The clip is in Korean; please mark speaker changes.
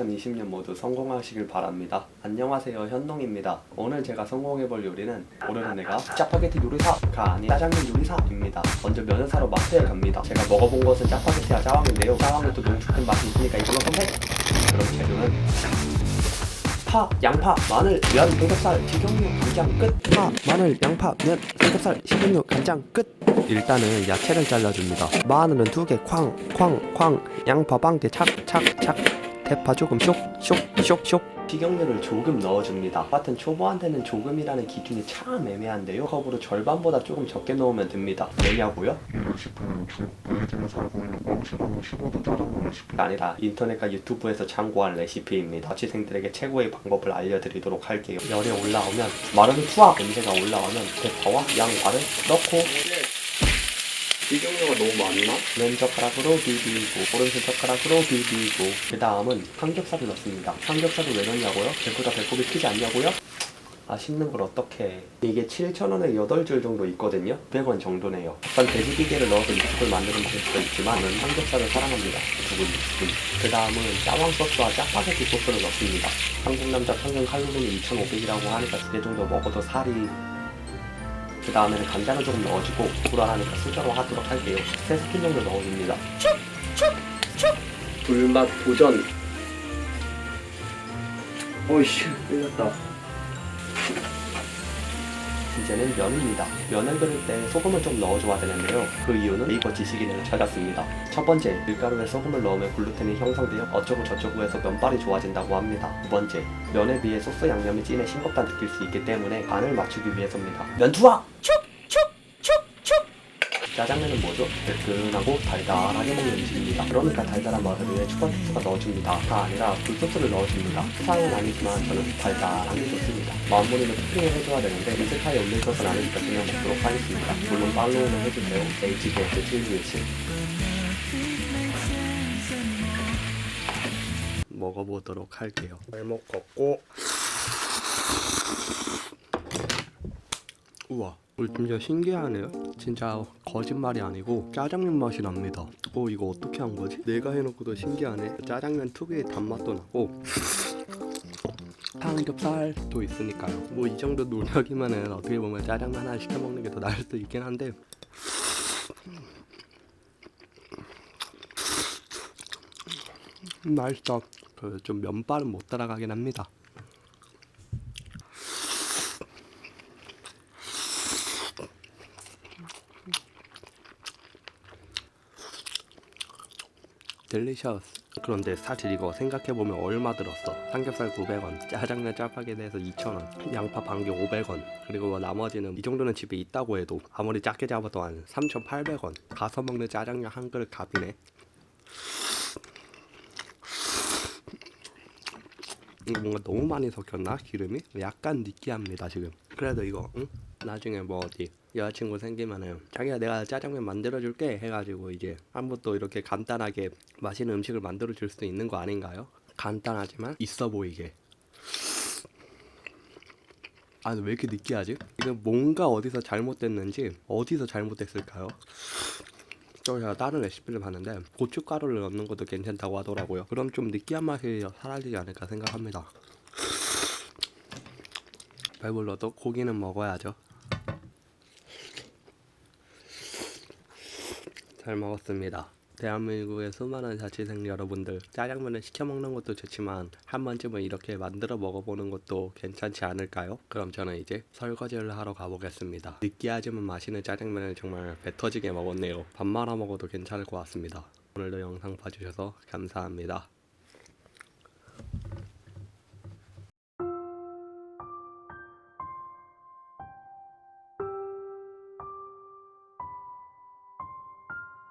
Speaker 1: 2020년 모두 성공하시길 바랍니다. 안녕하세요 현농입니다. 오늘 제가 성공해볼 요리는 오늘은 내가 짜파게티 요리사가 아닌 짜장면 요리사입니다. 먼저 면을 사러 마트에 갑니다. 제가 먹어본 것은 짜파게티와 짜왕인데요. 짜왕은 또 농축된 맛이 있으니까 이걸로 선택! 그럼 재료는 파, 양파, 마늘, 면, 삼겹살, 식용유, 간장 끝. 파, 마늘, 양파, 면, 삼겹살, 식용유, 간장 끝. 일단은 야채를 잘라줍니다. 마늘은 두 개, 쾅, 쾅, 쾅. 양파 빵대 착, 착, 착. 대파 조금 쇽, 쇽, 쇽, 쇽. 식용유를 조금 넣어줍니다. 같은 초보한테는 조금이라는 기준이 참 애매한데요. 컵으로 절반보다 조금 적게 넣으면 됩니다. 왜냐고요?
Speaker 2: 싶으면 따라
Speaker 1: 아니라 인터넷과 유튜브에서 참고한 레시피입니다. 자취생들에게 최고의 방법을 알려드리도록 할게요. 열이 올라오면 마르는 투하 냄새가 올라오면 대파와 양파를 넣고 식용유가 너무 많나? 왼젓가락으로 비비고 오른손 젓가락으로 비비고 그 다음은 삼겹살을 넣습니다. 삼겹살을 왜 넣냐고요? 배보다 배꼽이 크지 않냐고요? 아 씹는 걸 어떻게 이게 7,000원에 8줄 정도 있거든요 100원 정도네요 약간 돼지기계를 넣어서 육즙을 만드는 방식도 있지만 저는 삼겹살을 사랑합니다 두근 두근 그 다음은 짜왕 소스와 짜파게티 소스를 넣습니다 한국 남자 평균 칼로리는 2,500이라고 하니까 두 개 정도 먹어도 살이 그 다음에는 간장을 조금 넣어주고 불안하니까 수저로 하도록 할게요. 3스푼 정도 넣어줍니다. 불맛 도전. 어이씨 끌렸다 이제는 면입니다. 면을 그릴 때 소금을 좀 넣어줘야 되는데요. 그 이유는 네이버 지식인을 찾았습니다. 첫 번째, 밀가루에 소금을 넣으면 글루텐이 형성되어 어쩌고 저쩌고 해서 면발이 좋아진다고 합니다. 두 번째, 면에 비해 소스 양념이 진해 싱겁다 느낄 수 있기 때문에 간을 맞추기 위해서입니다. 면 투하! 짜장면은 뭐죠? 뜨끈하고 달달하게 먹는 음식입니다. 그러니까 달달한 맛을 위해 추가 소스가 넣어줍니다. 다 아니라 굴소스를 넣어줍니다. 수상은 아니지만 저는 달달한 게 좋습니다. 마무리는 토핑을 해줘야 되는데 인스타에 올릴 것은 아니니까 그냥 먹도록 하겠습니다. 물론 팔로우는 해주세요. HBS 727 먹어보도록 할게요. 잘 먹었고 우와 어, 진짜 신기하네요. 진짜 거짓말이 아니고 짜장면 맛이 납니다. 어 이거 어떻게 한 거지? 내가 해놓고도 신기하네. 짜장면 특유의 단맛도 나고 삼겹살도 있으니까요. 뭐 이 정도 노력이면은 어떻게 보면 짜장면 하나 시켜 먹는 게 더 나을 수도 있긴 한데. 음, 맛있다. 그 좀 면발은 못 따라가긴 합니다 델리셔스. 그런데 사실 이거 생각해보면 얼마 들었어? 삼겹살 900원 짜장면 짜파게티에서 2,000원 양파 반개 500원 그리고 나머지는 이 정도는 집에 있다고 해도 아무리 작게 잡아도 한 3,800원. 가서 먹는 짜장면 한 그릇 값이네 이거 뭔가 너무 많이 섞였나 기름이? 약간 느끼합니다 지금 그래도 이거 응? 나중에 뭐 어디 여자친구 생기면은 자기가 내가 짜장면 만들어줄게 해가지고 이제 한번 또 이렇게 간단하게 맛있는 음식을 만들어줄 수도 있는 거 아닌가요? 간단하지만 있어 보이게 아, 왜 이렇게 느끼하지? 이거 뭔가 어디서 잘못됐는지 어디서 잘못됐을까요? 또 제가 다른 레시피를 봤는데 고춧가루를 넣는 것도 괜찮다고 하더라고요. 그럼 좀 느끼한 맛이 사라지지 않을까 생각합니다. 배불러도 고기는 먹어야죠. 잘 먹었습니다. 대한민국의 수많은 자취생 여러분들 짜장면을 시켜 먹는 것도 좋지만 한 번쯤은 이렇게 만들어 먹어보는 것도 괜찮지 않을까요? 그럼 저는 이제 설거지를 하러 가보겠습니다. 느끼하지만 맛있는 짜장면을 정말 배 터지게 먹었네요. 밥 말아 먹어도 괜찮을 것 같습니다. 오늘도 영상 봐주셔서 감사합니다.